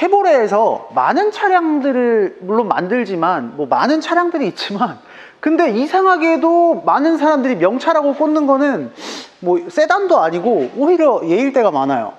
쉐보레에서 많은 차량들을 물론 만들지만 뭐 많은 차량들이 있지만 근데 이상하게도 많은 사람들이 명차라고 꽂는 거는 뭐 세단도 아니고 오히려 예일 때가 많아요.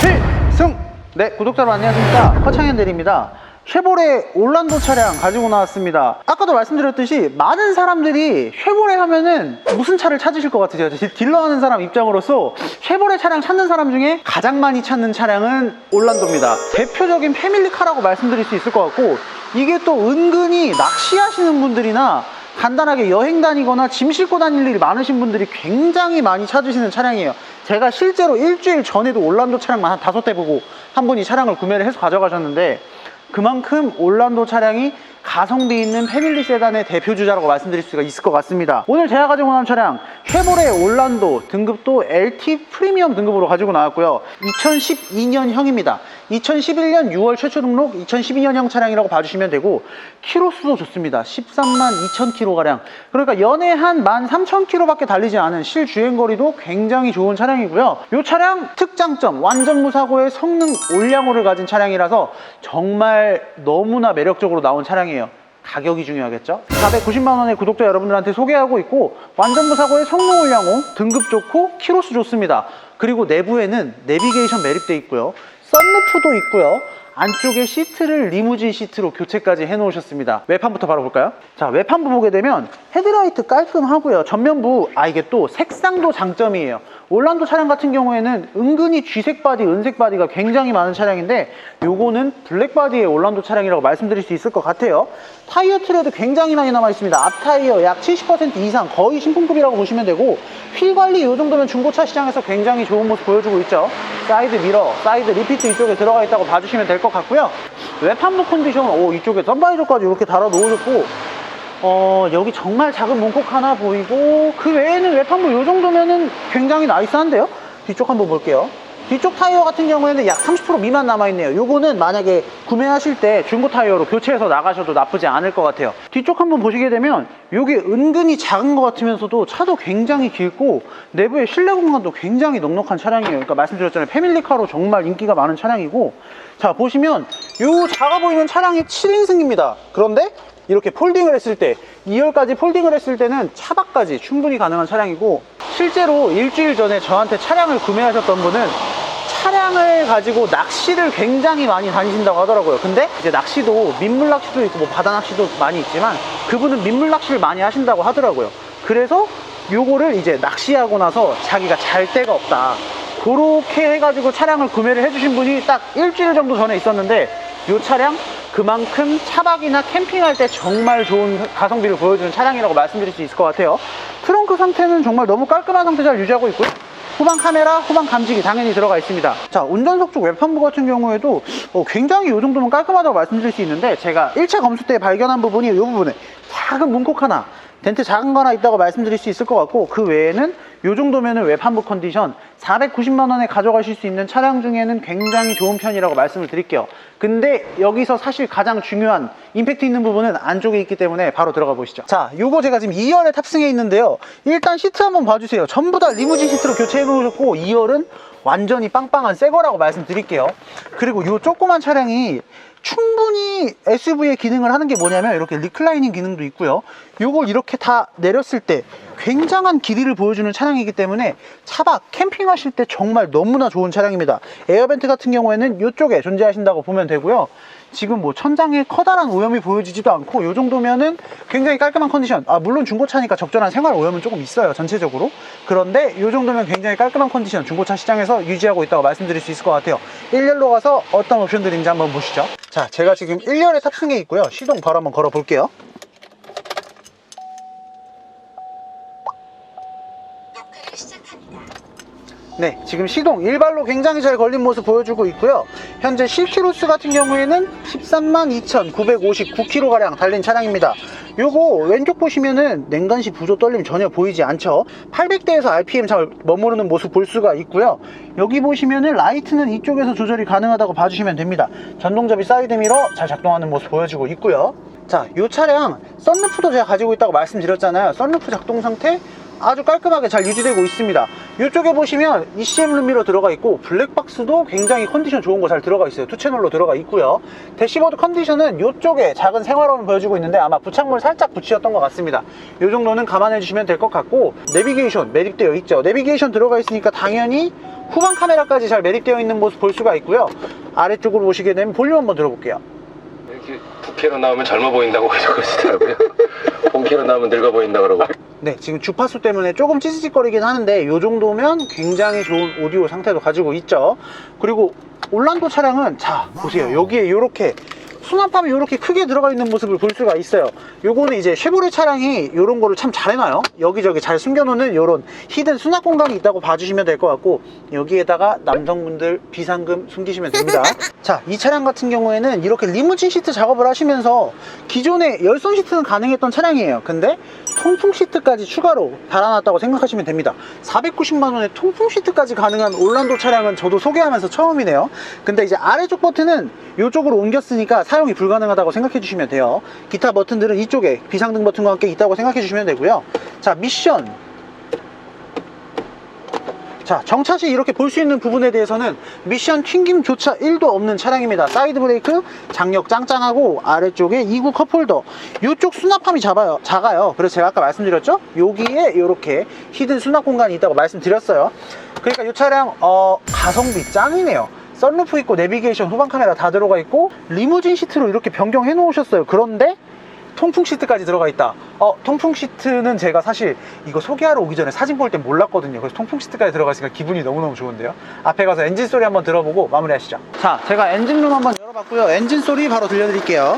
필승! 네, 구독자 여러분 안녕하십니까. 허창현 대리입니다. 쉐보레 올란도 차량 가지고 나왔습니다. 아까도 말씀드렸듯이 많은 사람들이 쉐보레 하면은 무슨 차를 찾으실 것 같으세요? 딜러 하는 사람 입장으로서 쉐보레 차량 찾는 사람 중에 가장 많이 찾는 차량은 올란도입니다. 대표적인 패밀리카라고 말씀드릴 수 있을 것 같고 이게 또 은근히 낚시하시는 분들이나 간단하게 여행 다니거나 짐 싣고 다닐 일이 많으신 분들이 굉장히 많이 찾으시는 차량이에요. 제가 실제로 일주일 전에도 올란도 차량만 한 다섯 대 보고 한 분이 차량을 구매를 해서 가져가셨는데 그만큼 올란도 차량이 가성비 있는 패밀리 세단의 대표 주자라고 말씀드릴 수가 있을 것 같습니다. 오늘 제가 가지고 나온 차량 쉐보레 올란도 등급도 LT 프리미엄 등급으로 가지고 나왔고요. 2012년형입니다. 2011년 6월 최초 등록 2012년형 차량이라고 봐주시면 되고 키로수도 좋습니다. 13만 2천 킬로가량 그러니까 연에 한 13,000킬로밖에 달리지 않은 실주행거리도 굉장히 좋은 차량이고요. 이 차량 특장점 완전 무사고의 성능 올량호를 가진 차량이라서 정말 너무나 매력적으로 나온 차량이에요. 가격이 중요하겠죠? 490만 원의 구독자 여러분들한테 소개하고 있고 완전 무사고의 성능 올량호 등급 좋고 키로수 좋습니다. 그리고 내부에는 내비게이션 매립돼 있고요. 썬루프도 있고요. 안쪽에 시트를 리무진 시트로 교체까지 해놓으셨습니다. 외판부터 바로 볼까요? 자, 외판부 보게 되면 헤드라이트 깔끔하고요. 전면부, 아, 이게 또 색상도 장점이에요. 올란도 차량 같은 경우에는 은근히 쥐색 바디, 은색 바디가 굉장히 많은 차량인데 요거는 블랙 바디의 올란도 차량이라고 말씀드릴 수 있을 것 같아요. 타이어 트레드 굉장히 많이 남아 있습니다. 앞 타이어 약 70% 이상 거의 신품급이라고 보시면 되고 휠 관리 이 정도면 중고차 시장에서 굉장히 좋은 모습 보여주고 있죠. 사이드 미러, 사이드 리피트 이쪽에 들어가 있다고 봐주시면 될 것 같고요. 외판부 컨디션, 오 이쪽에 썬바이저까지 이렇게 달아 놓으셨고 어, 여기 정말 작은 문콕 하나 보이고 그 외에는 외판부 이 정도면은 굉장히 나이스한데요? 뒤쪽 한번 볼게요. 뒤쪽 타이어 같은 경우에는 약 30% 미만 남아있네요. 요거는 만약에 구매하실 때 중고 타이어로 교체해서 나가셔도 나쁘지 않을 것 같아요. 뒤쪽 한번 보시게 되면 요게 은근히 작은 것 같으면서도 차도 굉장히 길고 내부의 실내 공간도 굉장히 넉넉한 차량이에요. 그러니까 말씀드렸잖아요. 패밀리카로 정말 인기가 많은 차량이고 자 보시면 요 작아 보이는 차량이 7인승입니다. 그런데 이렇게 폴딩을 했을 때 2열까지 폴딩을 했을 때는 차박까지 충분히 가능한 차량이고 실제로 일주일 전에 저한테 차량을 구매하셨던 분은 차량을 가지고 낚시를 굉장히 많이 다니신다고 하더라고요. 근데 이제 낚시도 민물 낚시도 있고 뭐 바다 낚시도 많이 있지만 그분은 민물 낚시를 많이 하신다고 하더라고요. 그래서 요거를 이제 낚시하고 나서 자기가 잘 데가 없다. 그렇게 해가지고 차량을 구매를 해주신 분이 딱 일주일 정도 전에 있었는데 이 차량 그만큼 차박이나 캠핑할 때 정말 좋은 가성비를 보여주는 차량이라고 말씀드릴 수 있을 것 같아요. 트렁크 상태는 정말 너무 깔끔한 상태 잘 유지하고 있고요. 후방 카메라, 후방 감지기 당연히 들어가 있습니다. 자 운전석 쪽 외판부 같은 경우에도 어, 굉장히 이 정도면 깔끔하다고 말씀드릴 수 있는데 제가 1차 검수 때 발견한 부분이 이 부분에 작은 문콕 하나 덴트 작은 거 하나 있다고 말씀드릴 수 있을 것 같고 그 외에는 이 정도면은 외판부 컨디션 490만 원에 가져가실 수 있는 차량 중에는 굉장히 좋은 편이라고 말씀을 드릴게요. 근데 여기서 사실 가장 중요한 임팩트 있는 부분은 안쪽에 있기 때문에 바로 들어가 보시죠. 자 요거 제가 지금 2열에 탑승해 있는데요. 일단 시트 한번 봐주세요. 전부 다 리무진 시트로 교체해 놓으셨고 2열은 완전히 빵빵한 새 거라고 말씀드릴게요. 그리고 요 조그만 차량이 충분히 SUV의 기능을 하는 게 뭐냐면 이렇게 리클라이닝 기능도 있고요. 요걸 이렇게 다 내렸을 때 굉장한 길이를 보여주는 차량이기 때문에 차박 캠핑 하실 때 정말 너무나 좋은 차량입니다. 에어벤트 같은 경우에는 이쪽에 존재하신다고 보면 되고요. 지금 뭐 천장에 커다란 오염이 보여지지도 않고 이 정도면은 굉장히 깔끔한 컨디션. 아 물론 중고차니까 적절한 생활 오염은 조금 있어요 전체적으로. 그런데 이 정도면 굉장히 깔끔한 컨디션 중고차 시장에서 유지하고 있다고 말씀드릴 수 있을 것 같아요. 1열로 가서 어떤 옵션들인지 한번 보시죠. 자 제가 지금 1열에 탑승해 있고요. 시동 바로 한번 걸어 볼게요 녹화를 시작합니다. 네, 지금 시동 일발로 굉장히 잘 걸린 모습 보여주고 있고요. 현재 실키로수 같은 경우에는 13만 2,959km가량 달린 차량입니다. 요거 왼쪽 보시면은 냉간시 부조 떨림 전혀 보이지 않죠? 800대에서 RPM 잘 머무르는 모습 볼 수가 있고요. 여기 보시면은 라이트는 이쪽에서 조절이 가능하다고 봐주시면 됩니다. 전동접이 사이드 미러 잘 작동하는 모습 보여주고 있고요. 자, 이 차량 썬루프도 제가 가지고 있다고 말씀드렸잖아요. 썬루프 작동 상태 아주 깔끔하게 잘 유지되고 있습니다. 이쪽에 보시면 ECM 룸미러 들어가 있고 블랙박스도 굉장히 컨디션 좋은 거 잘 들어가 있어요. 투 채널로 들어가 있고요. 대시보드 컨디션은 이쪽에 작은 생활원을 보여주고 있는데 아마 부착물 살짝 붙이셨던 것 같습니다. 이 정도는 감안해 주시면 될 것 같고 내비게이션 매립되어 있죠. 내비게이션 들어가 있으니까 당연히 후방 카메라까지 잘 매립되어 있는 모습 볼 수가 있고요. 아래쪽으로 보시게 되면 볼륨 한번 들어볼게요. 이렇게 부캐로 나오면 젊어 보인다고 그러시더라고요. 본캐로 나오면 늙어 보인다 그러고. 네, 지금 주파수 때문에 조금 찌릿찌릿거리긴 하는데 이 정도면 굉장히 좋은 오디오 상태도 가지고 있죠. 그리고 올란도 차량은 자 보세요. 여기에 이렇게 수납함이 이렇게 크게 들어가 있는 모습을 볼 수가 있어요. 요거는 이제 쉐보레 차량이 이런 거를 참 잘 해놔요. 여기저기 잘 숨겨놓는 이런 히든 수납 공간이 있다고 봐주시면 될 것 같고 여기에다가 남성분들 비상금 숨기시면 됩니다. 자, 이 차량 같은 경우에는 이렇게 리무진 시트 작업을 하시면서 기존에 열선 시트는 가능했던 차량이에요. 근데 통풍 시트까지 추가로 달아놨다고 생각하시면 됩니다. 490만 원에 통풍 시트까지 가능한 올란도 차량은 저도 소개하면서 처음이네요. 근데 이제 아래쪽 버튼은 이쪽으로 옮겼으니까 사용이 불가능하다고 생각해 주시면 돼요. 기타 버튼들은 이쪽에 비상등 버튼과 함께 있다고 생각해 주시면 되고요. 자, 미션 자, 정차 시 이렇게 볼 수 있는 부분에 대해서는 미션 튕김조차 1도 없는 차량입니다. 사이드 브레이크 장력 짱짱하고 아래쪽에 2구 컵홀더 이쪽 수납함이 작아요. 작아요. 그래서 제가 아까 말씀드렸죠? 여기에 이렇게 히든 수납 공간이 있다고 말씀드렸어요. 그러니까 이 차량 어, 가성비 짱이네요. 썬루프 있고 내비게이션 후방 카메라 다 들어가 있고 리무진 시트로 이렇게 변경해 놓으셨어요. 그런데 통풍 시트까지 들어가 있다. 어, 통풍 시트는 제가 사실 이거 소개하러 오기 전에 사진 볼 때 몰랐거든요. 그래서 통풍 시트까지 들어가 있으니까 기분이 너무너무 좋은데요. 앞에 가서 엔진 소리 한번 들어보고 마무리하시죠. 자, 제가 엔진룸 한번 열어봤고요. 엔진 소리 바로 들려드릴게요.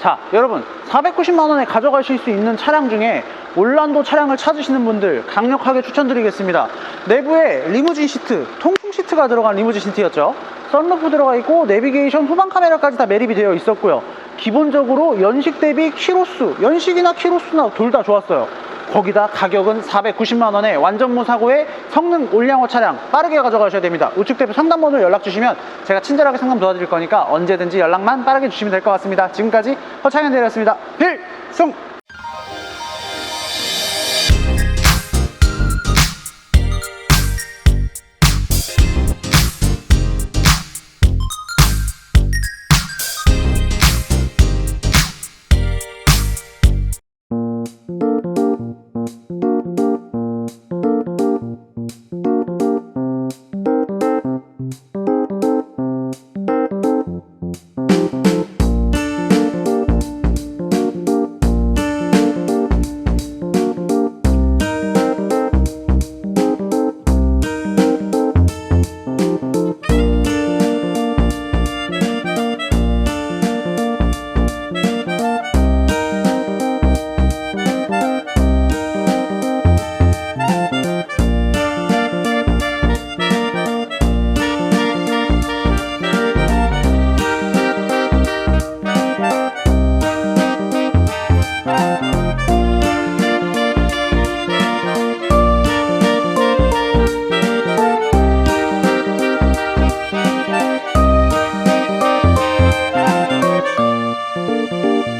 자, 여러분 490만 원에 가져가실 수 있는 차량 중에 올란도 차량을 찾으시는 분들 강력하게 추천드리겠습니다. 내부에 리무진 시트, 통풍 시트가 들어간 리무진 시트였죠. 썬루프 들어가 있고 내비게이션 후방 카메라까지 다 매립이 되어 있었고요. 기본적으로 연식 대비 키로수, 연식이나 키로수나 둘 다 좋았어요. 거기다 가격은 490만 원에 완전 무 사고의 성능 올량호 차량 빠르게 가져가셔야 됩니다. 우측 대표 상담번호 연락 주시면 제가 친절하게 상담 도와드릴 거니까 언제든지 연락만 빠르게 주시면 될 것 같습니다. 지금까지 허창현 대리였습니다. 필승!